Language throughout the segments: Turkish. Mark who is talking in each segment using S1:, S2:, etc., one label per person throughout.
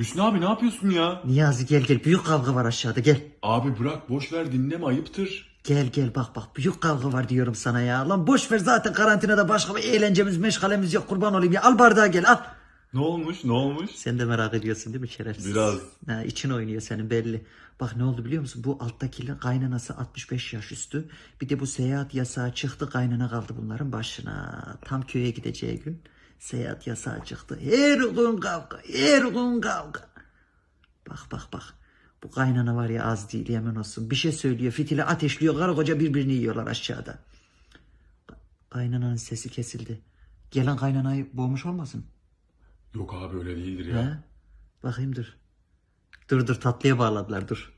S1: Hüsnü abi ne yapıyorsun ya?
S2: Niyazi gel gel büyük kavga var aşağıda gel.
S1: Abi bırak boş ver dinleme ayıptır.
S2: Gel gel bak bak büyük kavga var diyorum sana ya. Lan boş ver zaten karantinada başka bir eğlencemiz meşgalemiz yok kurban olayım ya. Al bardağı gel al.
S1: Ne olmuş ne olmuş?
S2: Sen de merak ediyorsun değil mi şerefsiz?
S1: Biraz.
S2: Ha, için oynuyor senin belli. Bak ne oldu biliyor musun? Bu alttakiyle kaynanası 65 yaş üstü. Bir de bu seyahat yasağı çıktı kaynana kaldı bunların başına. Tam köye gideceği gün seyahat yasağı çıktı. Her gün kavga, her gün kavga. Bak bak bak. Bu kaynana var ya az değil yemin olsun. Bir şey söylüyor fitili ateşliyor karı koca birbirini yiyorlar aşağıda. Kaynananın sesi kesildi. Gelen kaynanayı boğmuş olmasın?
S1: Yok abi öyle değildir ya.
S2: He? Bakayım dur. Dur dur tatlıya bağladılar dur.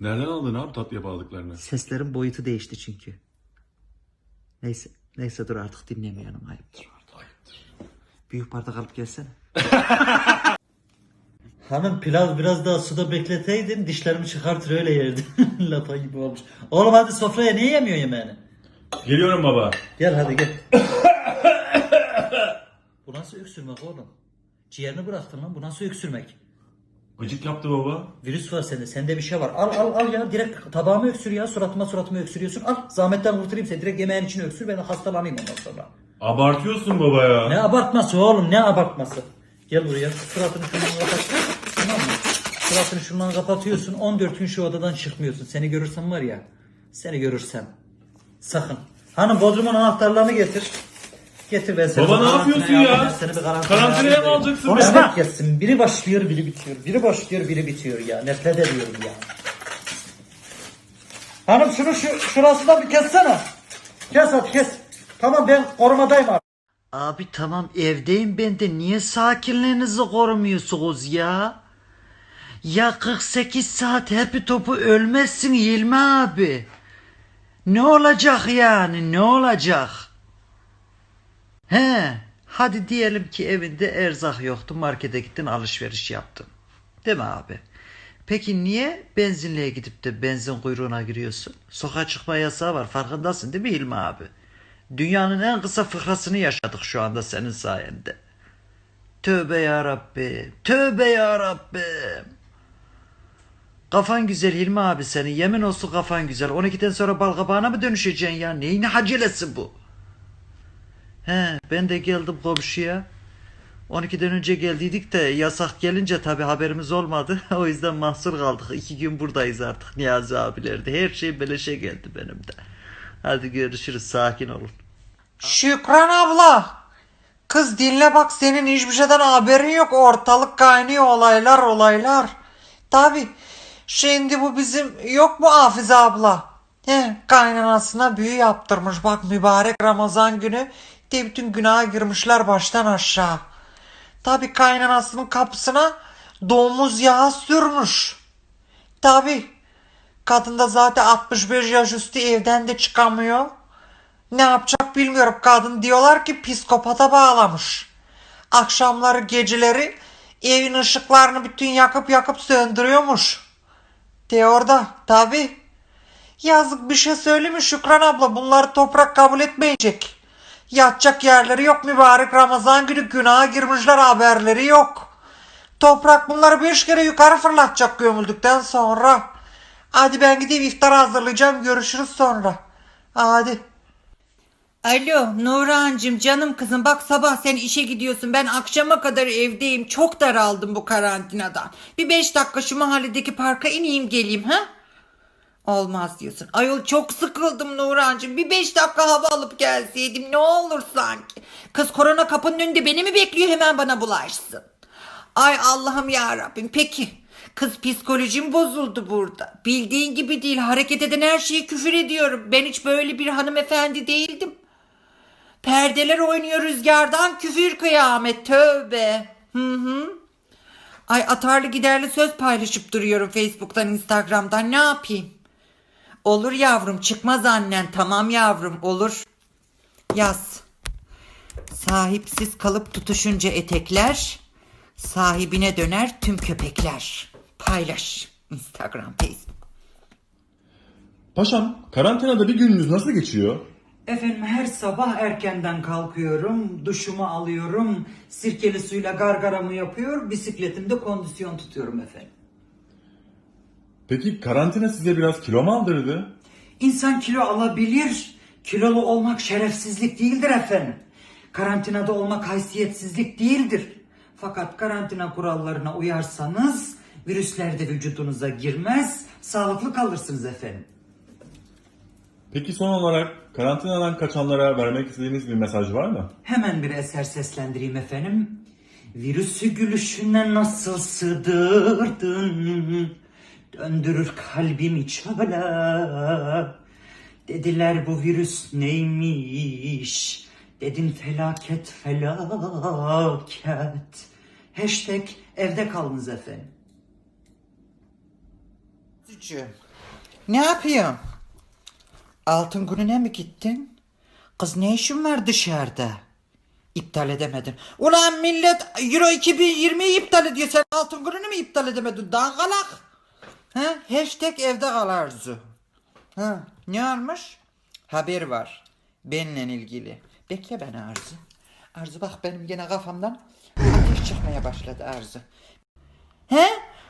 S1: Nereden aldın abi tatlıya bağladıklarını?
S2: Seslerin boyutu değişti çünkü. Neyse neyse dur artık dinlemeyelim ayıptır. Büyük bardak alıp gelsene.
S3: Hanım pilav biraz daha suda bekleteydin dişlerimi çıkartır öyle yerdim. Lapa gibi olmuş. Oğlum hadi sofraya niye yemiyor yemeğini?
S1: Geliyorum baba.
S3: Gel hadi gel. bu nasıl öksürmek oğlum? Ciğerini bıraktın lan bu nasıl öksürmek?
S1: Gıcık yaptı baba.
S3: Virüs var sende sende bir şey var. Al al al ya direkt tabağıma öksür ya suratıma suratıma öksürüyorsun. Al zahmetten kurtulayım seni direkt yemeğin içine öksür ben de hastalanayım ondan sonra.
S1: Abartıyorsun baba ya.
S3: Ne abartması oğlum ne abartması? Gel buraya suratını şundan kapat. Tamam mı? Suratını şundan kapatıyorsun 14 gün şu odadan çıkmıyorsun. Seni görürsem var ya seni görürsem. Sakın. Hanım Bodrum'un anahtarlarını getir. Getir ben seni.
S1: Baba ne yapıyorsun ya?
S3: Seni bir karantinaya
S1: Karantinaya mı alacaksın beni?
S3: Gelsin. Biri başlıyor biri bitiyor. Biri başlıyor biri bitiyor ya. Nefret ediyorum ya. Hanım şunu şu, şurasından bir kessene. Kes hadi kes. Tamam ben korumadayım abi.
S2: Abi tamam evdeyim ben de niye sakinliğinizi korumuyorsunuz ya? Ya 48 saat hepi topu ölmezsin Yilmi abi. Ne olacak yani ne olacak? He hadi diyelim ki evinde erzak yoktu markete gittin alışveriş yaptın. Değil mi abi? Peki niye benzinliğe gidip de benzin kuyruğuna giriyorsun? Sokağa çıkma yasağı var farkındasın değil mi İlmi abi? Dünyanın en kısa fıkrasını yaşadık şu anda senin sayende. Tövbe ya Rabbi. Tövbe ya Rabbim. Kafan güzel Hilmi abi senin. Yemin olsun kafan güzel. 12'den sonra bal kabağına mı dönüşeceksin ya? Neyin acelesi bu? He ben de geldim komşuya. 12'den önce geldiydik de yasak gelince tabi haberimiz olmadı. o yüzden mahsur kaldık. İki gün buradayız artık Niyazi abilerde. Her şey beleşe geldi benim de. Hadi görüşürüz sakin olun.
S4: Şükran abla. Kız dinle bak senin hiçbir şeyden haberin yok. Ortalık kaynıyor olaylar olaylar. Tabi. Şimdi bu bizim yok mu Hafize abla? He, kaynanasına büyü yaptırmış. Bak mübarek Ramazan günü de bütün günaha girmişler baştan aşağı. Tabi kaynanasının kapısına domuz yağı sürmüş. Tabi. Kadın da zaten 65 yaş üstü evden de çıkamıyor. Ne yapacak bilmiyorum. Kadın diyorlar ki psikopata bağlamış. Akşamları geceleri evin ışıklarını bütün yakıp yakıp söndürüyormuş. De orada tabi. Yazık bir şey söyleyeyim mi Şükran abla bunları toprak kabul etmeyecek. Yatacak yerleri yok mübarek Ramazan günü günaha girmişler haberleri yok. Toprak bunları beş kere yukarı fırlatacak gömüldükten sonra. Hadi ben gideyim iftar hazırlayacağım görüşürüz sonra. Hadi.
S5: Alo Nurhancığım canım kızım bak sabah sen işe gidiyorsun ben akşama kadar evdeyim çok daraldım bu karantinadan. Bir beş dakika şu mahalledeki parka ineyim geleyim ha? Olmaz diyorsun. Ayol çok sıkıldım Nurhancığım bir beş dakika hava alıp gelseydim ne olur sanki. Kız korona kapının önünde beni mi bekliyor hemen bana bulaşsın. Ay Allah'ım ya Rabbim peki. Kız psikolojim bozuldu burada. Bildiğin gibi değil hareket eden her şeyi küfür ediyorum. Ben hiç böyle bir hanımefendi değildim. Perdeler oynuyor rüzgardan küfür kıyamet tövbe. Hı hı. Ay atarlı giderli söz paylaşıp duruyorum Facebook'tan Instagram'dan ne yapayım? Olur yavrum çıkmaz annen tamam yavrum olur. Yaz. Sahipsiz kalıp tutuşunca etekler sahibine döner tüm köpekler. Paylaş Instagram Facebook.
S1: Paşam karantinada bir gününüz nasıl geçiyor?
S2: Efendim her sabah erkenden kalkıyorum, duşumu alıyorum, sirkeli suyla gargaramı yapıyor, bisikletimde kondisyon tutuyorum efendim.
S1: Peki karantina size biraz kilo mu aldırdı?
S2: İnsan kilo alabilir, kilolu olmak şerefsizlik değildir efendim. Karantinada olmak haysiyetsizlik değildir. Fakat karantina kurallarına uyarsanız virüsler de vücudunuza girmez, sağlıklı kalırsınız efendim.
S1: Peki son olarak karantinadan kaçanlara vermek istediğiniz bir mesaj var mı?
S2: Hemen bir eser seslendireyim efendim. Virüsü gülüşüne nasıl sığdırdın? Döndürür kalbimi çöle. Dediler bu virüs neymiş? Dedim felaket felaket. Hashtag evde kalınız efendim.
S3: Cücüğüm, Ne yapıyorsun? Altın gününe mi gittin? Kız ne işin var dışarıda? İptal edemedin. Ulan millet Euro 2020'yi iptal ediyor. Sen altın gününü mü iptal edemedin? Dangalak. Ha? Hashtag evde kal Arzu. Ha? Ne olmuş? Haber var. Benimle ilgili. Bekle beni Arzu. Arzu bak benim gene kafamdan ateş çıkmaya başladı Arzu. He?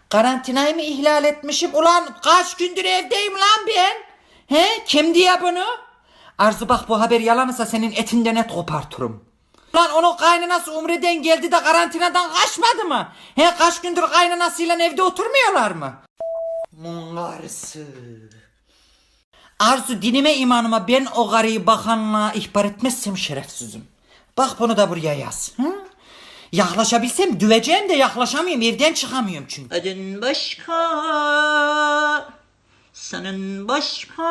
S3: Karantinayı mı ihlal etmişim? Ulan kaç gündür evdeyim lan ben? He? Kim diye bunu? Arzu bak bu haber yalansa senin etinden et kopartırım. Lan onun kaynanası Umre'den geldi de karantinadan kaçmadı mı? He kaç gündür kaynanasıyla evde oturmuyorlar mı? Mungarısı. Arzu dinime imanıma ben o karıyı bakanlığa ihbar etmezsem şerefsizim. Bak bunu da buraya yaz. Hı? Yaklaşabilsem düveceğim de yaklaşamıyorum evden çıkamıyorum çünkü. Adın başka, sanın başka.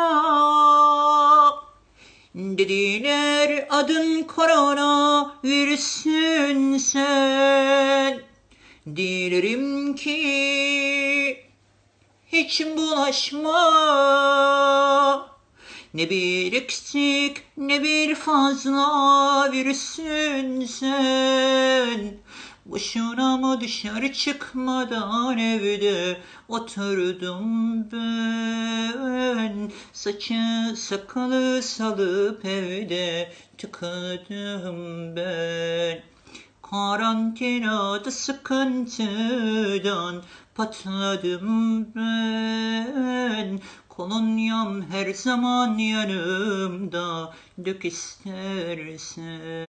S3: Dediler adın korona virüsün sen. Dilerim ki hiç bulaşma. Ne bir eksik ne bir fazla virüsün sen. Boşuna mı dışarı çıkmadan evde oturdum ben. Saçı sakalı salıp evde tıkadım ben. Karantinada sıkıntıdan patladım ben. Kolonyam her zaman yanımda dök istersen.